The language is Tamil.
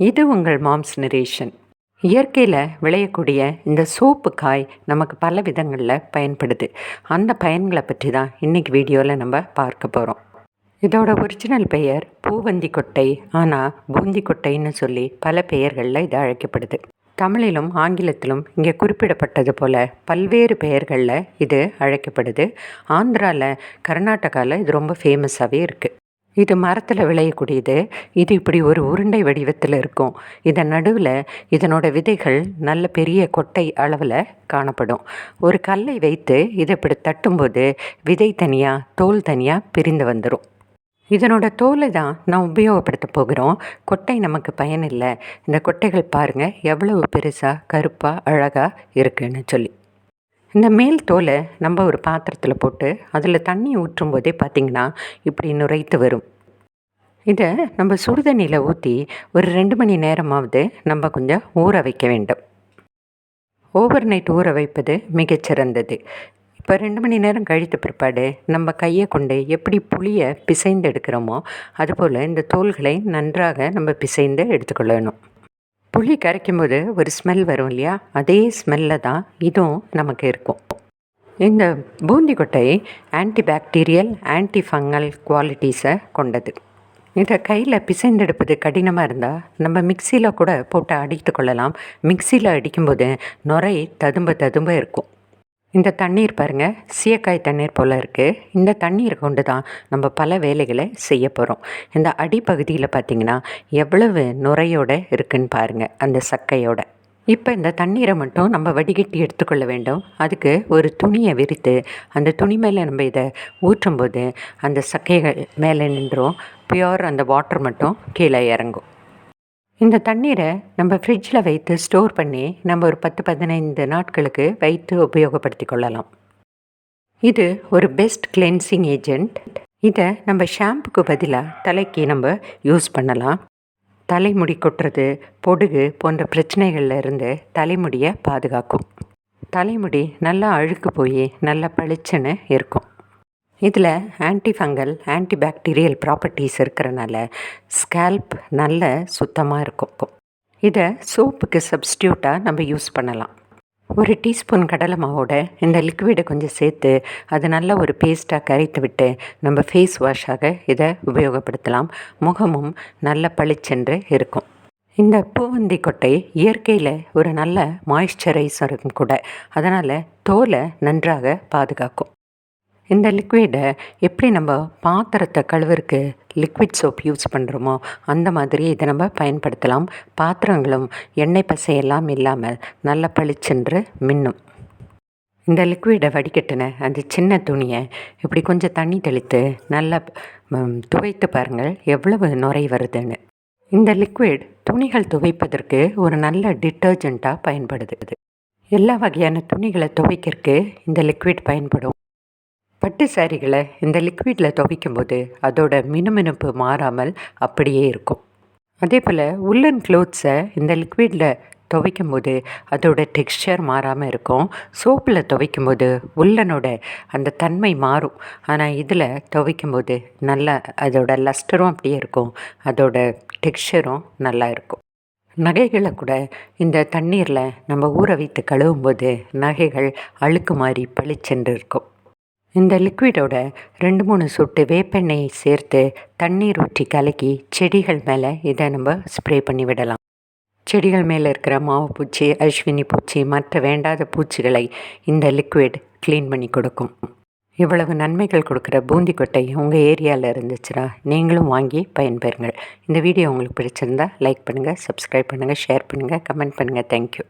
இது உங்கள் மாம்ஸ் நரேஷன். இயற்கையில் விளையக்கூடிய இந்த சோப்பு காய் நமக்கு பல விதங்களில் பயன்படுது. அந்த பயன்களை பற்றி தான் இன்றைக்கி வீடியோவில் நம்ம பார்க்க போகிறோம் இதோட ஒரிஜினல் பெயர் பூவந்தி கொட்டை. ஆனால் பூந்தி கொட்டைன்னு சொல்லி பல பெயர்களில் இது அழைக்கப்படுது. தமிழிலும் ஆங்கிலத்திலும் இங்கே குறிப்பிடப்பட்டது போல் பல்வேறு பெயர்களில் இது அழைக்கப்படுது. ஆந்திராவில் கர்நாடகாவில் இது ரொம்ப ஃபேமஸாகவே இருக்குது இது மரத்தில் விளையக்கூடியது. இது இப்படி ஒரு உருண்டை வடிவத்தில் இருக்கும். இதன் நடுவில் இதனோட விதைகள் நல்ல பெரிய கொட்டை அளவில் காணப்படும். ஒரு கல்லை வைத்து இதை இப்படி தட்டும்போது விதை தனியாக தோல் தனியாக பிரிந்து வந்துடும் இதனோட தோலை தான் நான் உபயோகப்படுத்த போகிறோம். கொட்டை நமக்கு பயனில்லை. இந்த கொட்டைகள் பாருங்கள் எவ்வளவு பெருசாக கருப்பாக அழகாக இருக்குன்னு சொல்லி. இந்த மேல் தோலை நம்ம ஒரு பாத்திரத்தில் போட்டு அதில் தண்ணி ஊற்றும் போதே பார்த்திங்கன்னா இப்படி நுரைத்து வரும். இதை நம்ம சுடுதண்ணியில் ஊற்றி ஒரு ரெண்டு மணி நேரமாவது நம்ம கொஞ்சம் ஊற வைக்க வேண்டும். ஓவர் நைட் ஊற வைப்பது மிகச்சிறந்தது. இப்போ ரெண்டு மணி நேரம் கழித்த பிற்பாடு நம்ம கையை கொண்டு எப்படி புளியை பிசைந்து எடுக்கிறோமோ அதுபோல் இந்த தோள்களை நன்றாக நம்ம பிசைந்து எடுத்துக்கொள்ளணும். புளி கரைக்கும் போது ஒரு ஸ்மெல் வரும் இல்லையா? அதே ஸ்மெல்ல தான் இதுவும் நமக்கு இருக்கும். இந்த பூந்தி கொட்டை ஆன்டி பாக்டீரியல் ஆன்டி ஃபங்கல் குவாலிட்டிஸை கொண்டது. இதை கையில் பிசைந்தெடுப்பது கடினமாக இருந்தால் நம்ம மிக்சியில் கூட போட்டு அடித்து கொள்ளலாம். மிக்சியில் அடிக்கும்போது நுரை ததும்ப ததும்ப இருக்கும். இந்த தண்ணீர் பாருங்கள் சீயக்காய் தண்ணீர் போல் இருக்குது இந்த தண்ணீரை கொண்டு தான் நம்ம பல வேலைகளை செய்ய போகிறோம் இந்த அடிப்பகுதியில் பார்த்திங்கன்னா எவ்வளவு நுரையோடு இருக்குன்னு பாருங்கள் அந்த சக்கையோட. இப்போ இந்த தண்ணீரை மட்டும் நம்ம வடிகட்டி எடுத்துக்கொள்ள வேண்டும். அதுக்கு ஒரு துணியை விரித்து அந்த துணி மேலே நம்ம இதை ஊற்றும்போது அந்த சக்கைகள் மேலே நின்றும். பியோர் அந்த வாட்டர் மட்டும் கீழே இறங்கும். இந்த தண்ணீரை நம்ம ஃப்ரிட்ஜில் வைத்து ஸ்டோர் பண்ணி நம்ம ஒரு பத்து பதினைந்து நாட்களுக்கு வைத்து உபயோகப்படுத்தி கொள்ளலாம். இது ஒரு பெஸ்ட் கிளென்சிங் ஏஜெண்ட் இதை நம்ம ஷாம்புக்கு பதிலாக தலைக்கு நம்ம யூஸ் பண்ணலாம். தலைமுடி கொட்டுறது பொடுகு போன்ற பிரச்சனைகளில் இருந்து தலைமுடியை பாதுகாக்கும். தலைமுடி நல்லா அழுக்கு போய் நல்லா பளிச்சுன்னு இருக்கும். இதில் ஆன்டிஃபங்கல் ஆன்டி பாக்டீரியல் ப்ராப்பர்ட்டிஸ் இருக்கிறனால ஸ்கேல்ப் நல்ல சுத்தமாக இருக்கும் இதை சோப்புக்கு சப்ஸ்டியூட்டாக நம்ம யூஸ் பண்ணலாம். ஒரு டீஸ்பூன் கடலை மாவோட இந்த லிக்விடை கொஞ்சம் சேர்த்து அது நல்ல ஒரு பேஸ்ட்டாக கரைத்து விட்டு நம்ம ஃபேஸ் வாஷாக இதை உபயோகப்படுத்தலாம். முகமும் நல்ல பளிச்சென்று இருக்கும். இந்த பூவந்தி கொட்டை இயற்கையில் ஒரு நல்ல மாய்ஸ்சரைசரும் கூட. அதனால் தோலை நன்றாக பாதுகாக்கும். இந்த லிக்விடை எப்படி நம்ம பாத்திரத்தை கழுவுறக்கு லிக்விட் சோப் யூஸ் பண்ணுறோமோ அந்த மாதிரி இதை நம்ம பயன்படுத்தலாம். பாத்திரங்களும் எண்ணெய் பசையெல்லாம் இல்லாமல் நல்ல பளிச்சென்று மின்னும். இந்த லிக்விடை வடிகட்டின அந்த சின்ன துணியை இப்படி கொஞ்சம் தண்ணி தெளித்து நல்லா துவைத்து பாருங்கள் எவ்வளவு நுரை வருதுன்னு. இந்த லிக்விட் துணிகள் துவைப்பதற்கு ஒரு நல்ல டிட்டர்ஜெண்ட்டாக பயன்படுது. எல்லா வகையான துணிகளை துவைக்கிறதுக்கு இந்த லிக்விட் பயன்படும். பட்டு சாரிகளை இந்த லிக்விடில் துவைக்கும் போது அதோட மினுமினுப்பு மாறாமல் அப்படியே இருக்கும். அதே போல் உள்ளன் க்ளோத்ஸை இந்த லிக்விடில் துவைக்கும் போது அதோட டெக்ஸ்சர் மாறாமல் இருக்கும். சோப்பில் துவைக்கும் போது உள்ளனோட அந்த தன்மை மாறும். ஆனால் இதில் துவைக்கும் போது நல்லா அதோட லஸ்டரும் அப்படியே இருக்கும். அதோட டெக்ஸ்சரும் நல்லா இருக்கும். நகைகளை கூட இந்த தண்ணீரில் நம்ம ஊற வைத்து கழுவும் போது நகைகள் அழுக்கு மாறி பளிச்சென்று இருக்கும். இந்த லிக்விடோட ரெண்டு மூணு சொட்டு வேப்பெண்ணெயை சேர்த்து தண்ணீர் ஊற்றி கலக்கி செடிகள் மேலே இதை நம்ம ஸ்ப்ரே பண்ணி விடலாம். செடிகள் மேலே இருக்கிற மாவு பூச்சி அஸ்வினி பூச்சி மற்ற வேண்டாத பூச்சிகளை இந்த லிக்விட் க்ளீன் பண்ணி கொடுக்கும். இவ்வளவு நன்மைகள் கொடுக்குற பூந்தி கொட்டை உங்கள் ஏரியாவில் இருந்துச்சுன்னா நீங்களும் வாங்கி பயன்பெறுங்கள். இந்த வீடியோ உங்களுக்கு பிடிச்சிருந்தா லைக் பண்ணுங்கள் சப்ஸ்கிரைப் பண்ணுங்கள் ஷேர் பண்ணுங்கள் கமெண்ட் பண்ணுங்கள் தேங்க்யூ